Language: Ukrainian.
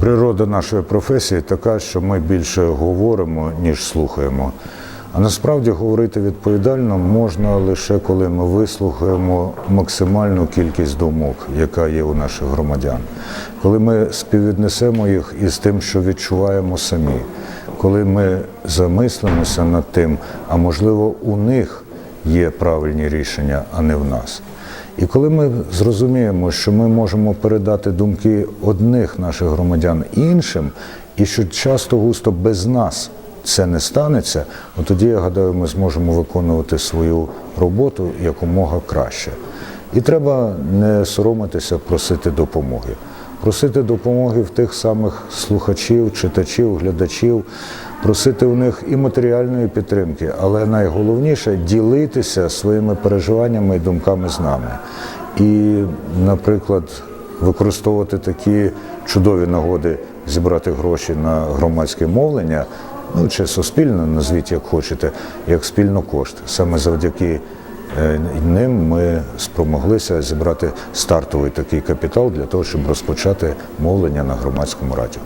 Природа нашої професії така, що ми більше говоримо, ніж слухаємо. А насправді говорити відповідально можна лише коли ми вислухаємо максимальну кількість думок, яка є у наших громадян, коли ми співвіднесемо їх із тим, що відчуваємо самі, коли ми замислимося над тим, а можливо, у них є правильні рішення, а не в нас. І коли ми зрозуміємо, що ми можемо передати думки одних наших громадян іншим, і що часто густо без нас це не станеться, от тоді я гадаю, ми зможемо виконувати свою роботу якомога краще. І треба не соромитися просити допомоги. Просити допомоги в тих самих слухачів, читачів, глядачів, просити у них і матеріальної підтримки, але найголовніше ділитися своїми переживаннями і думками з нами. І, наприклад, використовувати такі чудові нагоди зібрати гроші на громадське мовлення, ну чи суспільно, назвіть як хочете, як спільно кошти. Саме завдяки ним ми спромоглися зібрати стартовий такий капітал для того, щоб розпочати мовлення на громадському радіо.